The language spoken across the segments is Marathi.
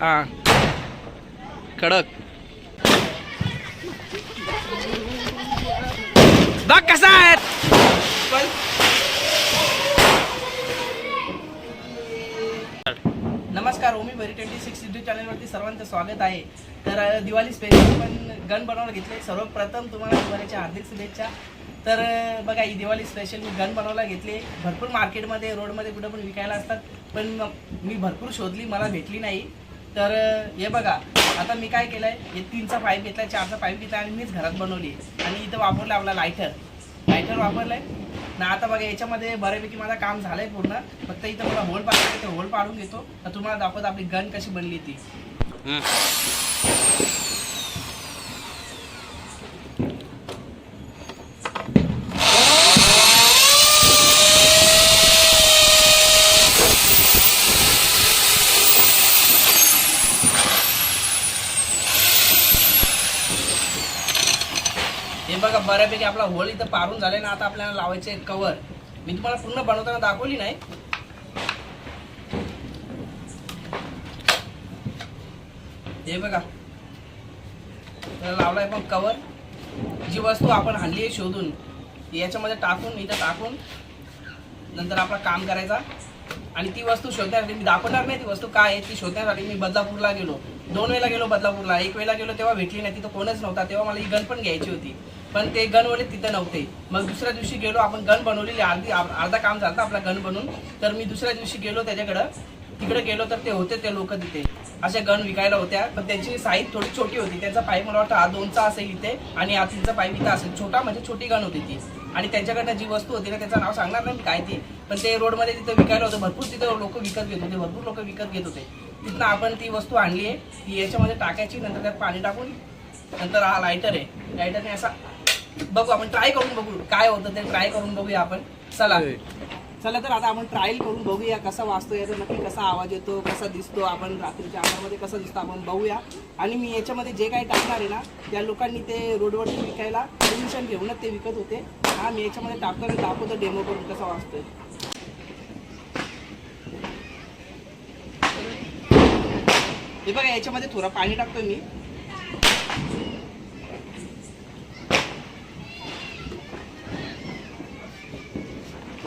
हा. कडक. बघ कसा आहे नमस्कार ओमी बरी ट्वेंटी सिक्स युट्यूब चॅनलवरती सर्वांचं स्वागत आहे. तर दिवाळी स्पेशल पण गन बनवायला घेतले. सर्वप्रथम तुम्हाला दिवाळीच्या हार्दिक शुभेच्छा. तर बघा ही दिवाळी स्पेशल मी गन बनवायला घेतली. भरपूर मार्केटमध्ये रोडमध्ये कुठं पण विकायला असतात. पण मी भरपूर शोधली मला भेटली नाही. तर हे बघा आता मी काय केलंय? हे तीनचा पाईप घेतलाय चारचा पाईप घेतला आणि मीच घरात बनवली. आणि इथं वापरलं आपला लायटर लायटर वापरलाय. ना आता बघा याच्यामध्ये बऱ्यापैकी माझं काम झालंय पूर्ण. फक्त इथं मला होल पाडायचं ते होल पाडून घेतो. तर तुम्हाला दाखवत आपली गन कशी बनली ती. बऱ्यापैकी आपला होल इथं पारून झाले ना आता आपल्याला लावायचे कवर मी तुम्हाला पूर्ण बनवताना दाखवली नाही. हे बघा. लावलाय पण कवर जी वस्तू आपण हल्ली आहे शोधून याच्यामध्ये टाकून इथं टाकून नंतर आपला काम करायचा. आणि ती वस्तू शोधण्यासाठी मी दाखवणार नाही ती वस्तू काय आहे ती शोधण्यासाठी मी बदलापूरला गेलो. दोन वेळेला गेलो बदलापूरला. एक वेळेला गेलो तेव्हा भेटली नाही तिथं कोणच नव्हता. तेव्हा मला ही गन पण घ्यायची होती. पण ते गनवाले तिथं नव्हते. मग दुसऱ्या दिवशी गेलो आपण गन बनवलेली अर्धी अर्धा काम झालं आपला गन बनवून तर मी दुसऱ्या दिवशी गेलो त्याच्याकडं. तिकडे गेलो तर ते होते ते लोक तिथे. अशा गण विकायला होत्या. पण त्यांची साईज थोडी छोटी होती. त्यांचा पाईप मला वाटतं हा दोनचा असेल इथे. आणि हा तीनचा पाईप इथं असेल. छोटा म्हणजे छोटी गन होती ती. आणि त्यांच्याकडनं जी वस्तू होती ना त्याचं नाव सांगणार नाही काय ती. पण ते रोडमध्ये तिथं विकायला होतं. भरपूर तिथं लोक विकत घेत होते. भरपूर लोक विकत घेत होते. तिथनं आपण ती वस्तू आणली आहे. ती याच्यामध्ये टाकायची नंतर त्यात पाणी टाकून नंतर हा लायटर आहे. लायटरने असा बघू आपण ट्राय करून बघू. काय होतं ते ट्राय करून बघूया आपण. चला. चला तर आता आपण ट्रायल करून बघूया कसा वाजतो याचा नक्की कसा आवाज येतो कसा दिसतो आपण रात्रीच्या अंगामध्ये कसा दिसतो आपण बघूया. आणि मी याच्यामध्ये जे काही टाकणार आहे ना त्या लोकांनी ते रोडवरती विकायला परमिशन घेऊनच ते विकत होते. हा मी याच्यामध्ये टाकतो आणि दाखवतो डेमो करून कसा वाजतोय हे बघा याच्यामध्ये थोडं पाणी टाकतोय मी.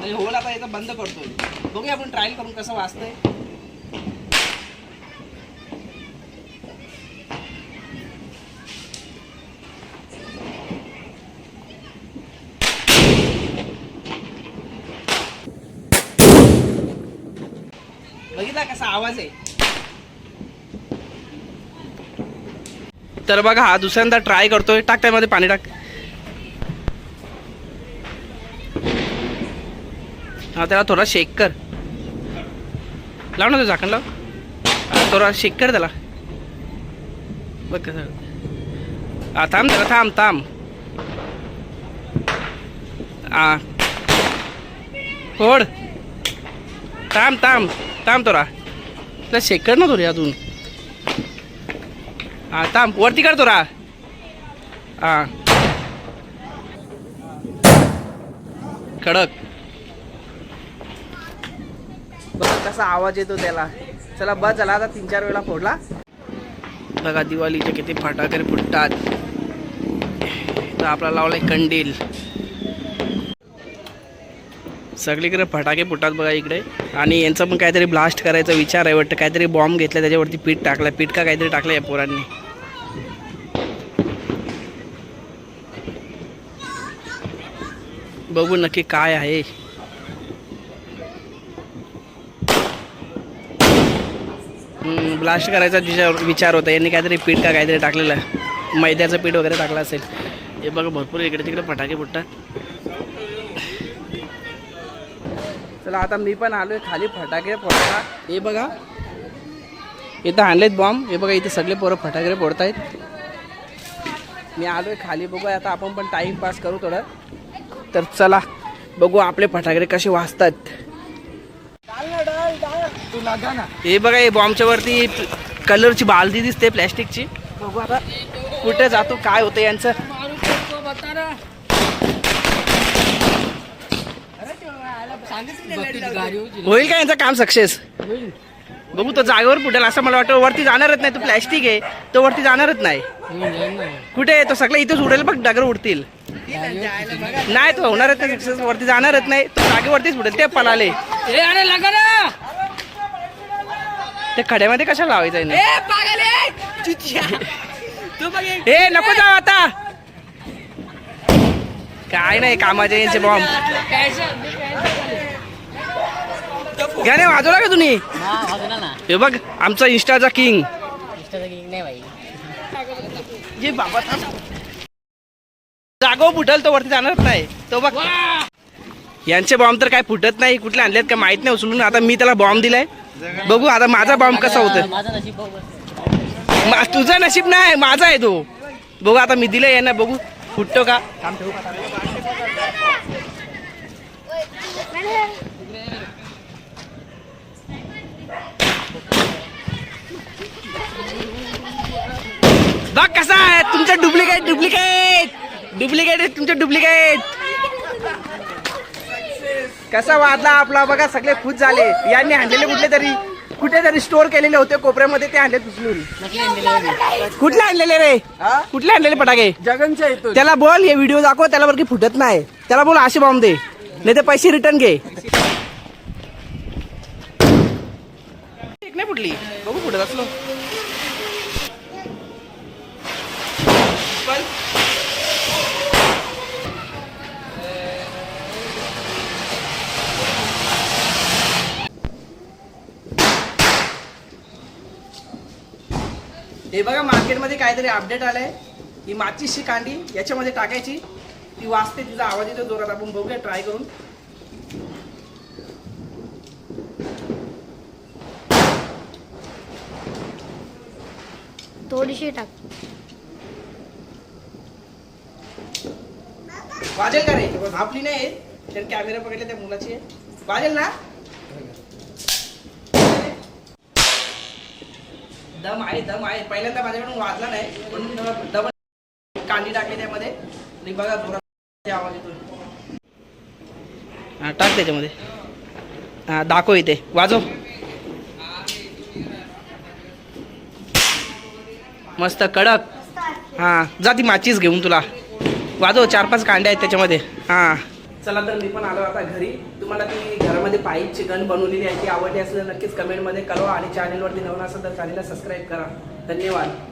म्हणजे आणि होल आता याचा बंद करतो बघूया आपण ट्रायल करून कसं वाचतंय. बघितला कसा आवाज आहे? तर बघा हा दुसऱ्यांदा ट्राय करतोय. टाक त्यामध्ये पाणी टाक. हा त्याला थोडा शेक कर. लाव ना तो झाकण लाव. थोडा शेक कर त्याला. बघ कसं हा थांब त्याला थांब थांब. हा. फोड. थांब थांब थांब थोडा. त्याला शेक कर ना थोडी अजून. हा थांब वरती कर थोडा. हा. कडक. बघा कसा आवाज येतो त्याला. चला बस चला आता तीन चार वेळा फोडला. बघा दिवाळीचे किती फटाके फुटतात. तर आपला लावलाय कंडील. सगळीकडे फटाके फुटतात बघा इकडे. आणि यांचा पण काहीतरी ब्लास्ट करायचा विचार आहे. वाटतं काहीतरी बॉम्ब घेतला त्याच्यावरती पीठ टाकलं पीठ का काहीतरी टाकलं या पोरांनी. बघू नक्की काय आहे. ब्लास्ट करायचा विचार विचार होता. यांनी काहीतरी पीठ का काहीतरी टाकलेलं. आहे मैद्याचं पीठ वगैरे टाकलं असेल. हे बघा भरपूर इकडे तिकडे फटाके फुटतात. चला आता मी पण आलोय खाली फटाके फोडता. हे बघा. इथं आणलेत बॉम्ब हे बघा इथे सगळे पोरं फटाके फोडत आहेत मी आलोय खाली बघू आता आपण पण टाइमपास करू थोडं. तर चला बघू आपले फटाके कसे वाजतात. हे बघा हे बॉम्बच्या वरती कलरची बालदी दिसते प्लॅस्टिकची बघू आता. कुठे जातो काय होतं यांचं? होईल का यांचं काम सक्सेस बघू तो जागेवर फुटेल असं मला वाटतं. वरती जाणारच नाही तो प्लॅस्टिक आहे. तो वरती जाणारच नाही. कुठे आहे? तो सगळं इथेच उडेल बघ दगड उडतील. नाही तो होणारच नाही success. वरती जाणारच नाही तो जागेवरतीच फुटेल ते पळाले. अरे लगा ना! ते खड्यामध्ये कशाला लावायचं नाही? ए हे. ए नको जाऊ आता. काय नाही कामाचे यांचे बॉम्ब गाणे वाजवला का तुम्ही? हा बघ आमचा इंस्टाचा किंग नाही जे बाबा. जागो फुटल तो वरती जाणारच नाही. तो बघ. यांचे बॉम्ब तर काय फुटत नाही कुठले आणलेत का माहीत नाही उचलून. आता मी त्याला बॉम्ब दिलाय. बघू आता माझा बॉम्ब कसा होतं तुझं नशीब नाही माझा आहे तो. बघू आता मी दिलंय यांना बघू. फुटतो का? बघ कसा आहे तुमचं डुप्लिकेट डुप्लिकेट डुप्लिकेट तुमचं डुप्लिकेट कसा वाजला आपला? बघा सगळे खुश झाले. यांनी आणलेले कुठले तरी? कुठेतरी स्टोर केलेले होते कोपऱ्यामध्ये ते आणले उचलून. कुठले आणलेले रे? कुठले आणलेले पटाके जगनच्या येतो त्याला बोल हे व्हिडिओ दाखव त्याला बरं की फुटत नाही. त्याला बोल असे बॉम्ब दे. नाही ते पैसे रिटर्न घे. नाही फुटली. बघू फुटत असलो पण हे बघा मार्केटमध्ये काहीतरी अपडेट आलंय. ही माचीसची कांडी याच्यामध्ये टाकायची. ती वाजते तिचा आवाज येतो जोरात आपण बघूया ट्राय करून. थोडीशी टाक. वाजेल का रे? आपली नाही आहे. तर कॅमेरा पकडले त्या मुलाची. आहे. वाजेल ना? दम आहे दम आहे. पहिल्यांदा माझ्याकडून वाजला नाही म्हणून दम कांडी टाकली त्यामध्ये. आणि बघा जोरात आवाज येतो हा टाक त्याच्यामध्ये. हा दाखव इथे. वाजव. मस्त कडक. हा जा ती माचीच घेऊन तुला. वाजव चार पाच कांड्या आहेत त्याच्यामध्ये. हा. चला तर मी पण आलो आता घरी. तुम्हाला ती घरामध्ये पाईपची चिकन बनवलेली आहे ती आवडली असेल नक्कीच कमेंटमध्ये कळवा आणि चॅनलवरती नवीन असेल तर चॅनलला सबस्क्राईब करा. धन्यवाद.